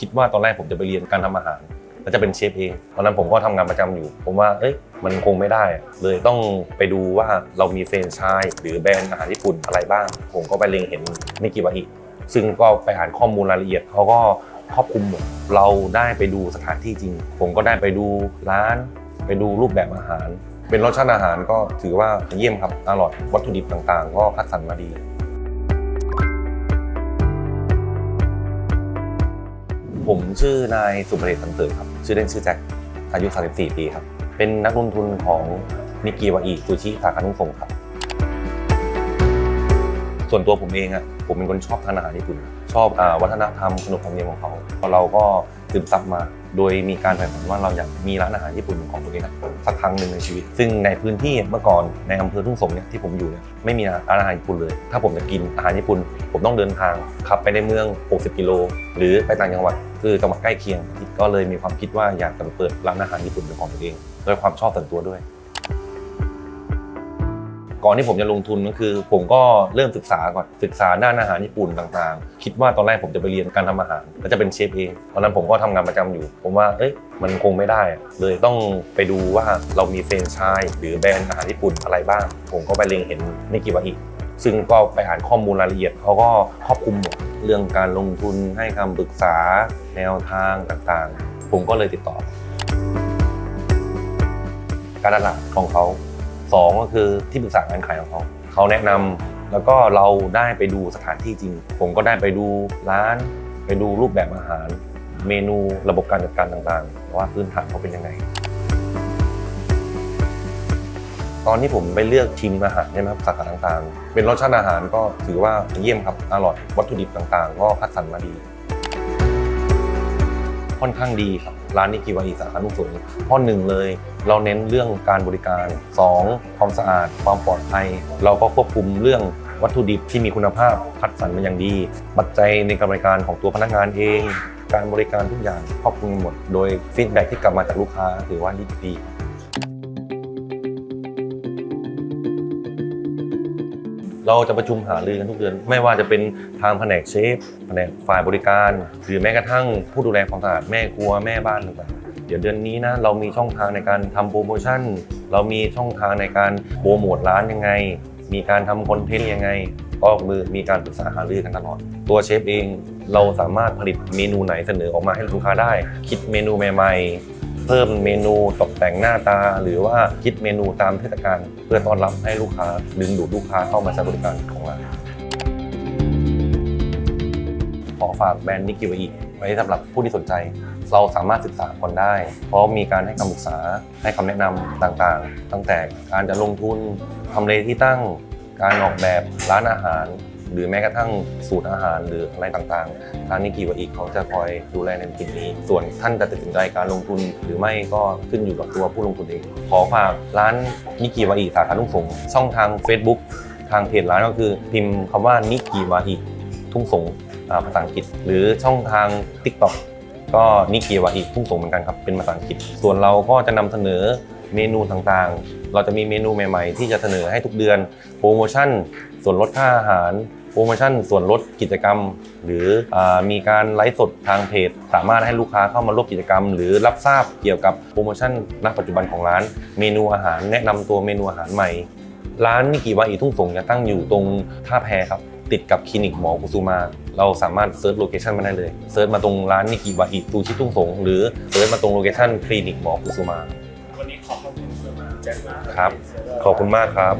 คิดว่าตอนแรกผมจะไปเรียนการทำอาหารแล้วจะเป็นเชฟเองตอนนั้นผมก็ทำงานประจำอยู่ ผมว่าเอ้ยมันคงไม่ได้ เลยต้องไปดูว่าเรามีเฟรนไชส์หรือแบรนด์อาหารญี่ปุ่นอะไรบ้าง ผมก็ไปเล็งเห็นนิกิวาอิซึ่งก็ไปอ่านข้อมูลรายละเอียดเขาก็ครอบคลุมหมดเราได้ไปดูสถานที่จริง ผมก็ได้ไปดูร้าน ไปดูรูปแบบอาหาร เป็นรสชาติอาหารก็ถือว่าเยี่ยมครับอร่อยวัตถุดิบต่างๆ ก็คัดสรรมาดี ผมชื่อนายสุภเดชสันเสริฐครับ ชื่อเล่นชื่อแจ็ค อายุ 34 ปีครับ เป็นนักลงทุนของนิกิวาอิซูชิสาขาทุ่งส่งครับ ส่วนตัวผมเองอะผมเป็นคนชอบทานอาหารญี่ปุ่น ชอบอวัฒนธรรมขนบธรรมเนียมของเขา เราก็ ซึมซับมา โดยมีการแผนว่าเราอยากมีร้านอาหารญี่ปุ่นของตัวเองสักครั้งหนึ่งในชีวิต ซึ่งในพื้นที่เมื่อก่อนในอำเภอทุ่งสงเนี่ยที่ผมอยู่เนี่ยไม่มีร้านอาหารญี่ปุ่นเลย ถ้าผมจะกินอาหารญี่ปุ่น ผมต้องเดินทางขับไปในเมือง 60 กิโล หรือไปต่างจังหวัดคือจังหวัดใกล้เคียง ก็เลยมีความคิดว่าอยากจะเปิดร้านอาหารญี่ปุ่นเป็นของตัวเองโดยความชอบส่วนตัวด้วย ก่อนที่ผมจะลงทุนก็คือ ผมก็เริ่มศึกษาก่อนศึกษาด้านอาหารญี่ปุ่นต่างๆ คิดว่าตอนแรกผมจะไปเรียนการทำอาหารแล้วจะเป็นเชฟเองตอนนั้นผมก็ทำงานประจำอยู่ ผมว่าเอ้ยมันคงไม่ได้ เลยต้องไปดูว่าเรามีเฟรนไชส์หรือแบรนด์อาหารญี่ปุ่นอะไรบ้าง ผมก็ไปเล็งเห็นนิกิวาอิซึ่งก็ไปอ่านข้อมูลรายละเอียดเขาก็ครอบคลุมหมดเรื่องการลงทุนให้คำปรึกษาแนวทางต่างๆ ผมก็เลยติดต่อ การตลาดของเขา สองก็คือที่ปรึกษาการขายของเขาเขาแนะนำแล้วก็เราได้ไปดูสถานที่จริง ผมก็ได้ไปดูร้าน ไปดูรูปแบบอาหาร เมนูระบบการจัดการต่างๆ ว่าพื้นฐานเขาเป็นยังไง ตอนที่ผมไปเลือกชิมอาหารใช่ไหมครับสาขาต่างๆ เป็นรสชาติอาหารก็ถือว่าเยี่ยมครับอร่อยวัตถุดิบต่างๆ ก็คัดสรรมาดี ค่อนข้างดีครับ ร้านนิกิวาอิสาขานุ่งสูงข้อหนึ่งเลย เราเน้นเรื่องการบริการ 2. ความสะอาด ความปลอดภัย เราก็ควบคุมเรื่องวัตถุดิบที่มีคุณภาพคัดสรรมาอย่างดี ปัจจัยในการบริการของตัวพนักงานเอง การบริการทุกอย่างครอบคลุมหมด โดยฟีดแบ็ที่กลับมาจากลูกค้าถือว่าดี เราจะประชุมหารือกันทุกเดือน ไม่ว่าจะเป็นทางแผนกเชฟแผนกฝ่ายบริการ หรือแม้กระทั่งผู้ดูแลความสะอาดแม่ครัวแม่บ้านต่างๆเดี๋ยวเดือนนี้นะเรามีช่องทางในการทำโปรโมชั่น เรามีช่องทางในการโปรโมทร้านยังไง มีการทำคอนเทนต์ยังไงก็มือมีการปรึกษาหารือกันตลอด ตัวเชฟเองเราสามารถผลิตเมนูไหนเสนอออกมาให้ลูกค้าได้ คิดเมนูใหม่ๆ เพิ่มเมนูตกแต่งหน้าตา หรือว่าคิดเมนูตามเทศกาลเพื่อต้อนรับให้ลูกค้าดึงดูดลูกค้าเข้ามาใช้บริการของร้านขอฝากแบรนด์นิกิวอีไว้สำหรับผู้ที่สนใจ เราสามารถศึกษาก่อนได้ เพราะมีการให้คำปรึกษาให้คำแนะนำต่างๆ ตั้งแต่การจะลงทุนทำเลที่ตั้ง การออกแบบร้านอาหาร หรือแม้กระทั่งสูตรอาหารหรืออะไรต่างๆทางนิกิวอีเขาจะคอยดูแลในจุดนี้ ส่วนท่านจะตัดสินใจการลงทุน หรือไม่ก็ขึ้นอยู่กับตัวผู้ลงทุนเอง ขอฝากร้านนิกิวอีสาขาทุ่งสงช่องทาง Facebook ทางเพจร้านก็คือพิมพ์คำว่านิกิวอีทุ่งสงอ่าภาษาอังกฤษ หรือช่องทาง TikTok ก็นิกิวอิทุ่งสงเหมือนกันครับเป็นภาษาอังกฤษ ส่วนเราก็จะนำเสนอเมนูต่างๆ เราจะมีเมนูใหม่ ๆ ที่จะเสนอให้ทุกเดือน โปรโมชั่น ส่วนลดค่าอาหาร โปรโมชั่นส่วนลดกิจกรรม หรืออามีการไลฟ์สดทางเพจ สามารถให้ลูกค้าเข้ามาร่วมกิจกรรม หรือรับทราบเกี่ยวกับโปรโมชั่นณปัจจุบันของร้าน เมนูอาหารแนะนำตัวเมนูอาหารใหม่ ร้านนิกิวาอิทุ่งสงจะตั้งอยู่ตรงท่าแพครับติดกับคลินิกหมอกุสุมา เราสามารถเซิร์ชโลเคชันมาได้เลยเซิร์ชมาตรงร้านนิกิวาอิซูชิทุ่งสงหรือเซิร์ชมาตรงโลเคชันคลินิกหมอกุสุมาวันนี้ขอขอบคุณคุณแจ็คมากครับ ขอบคุณมากครับ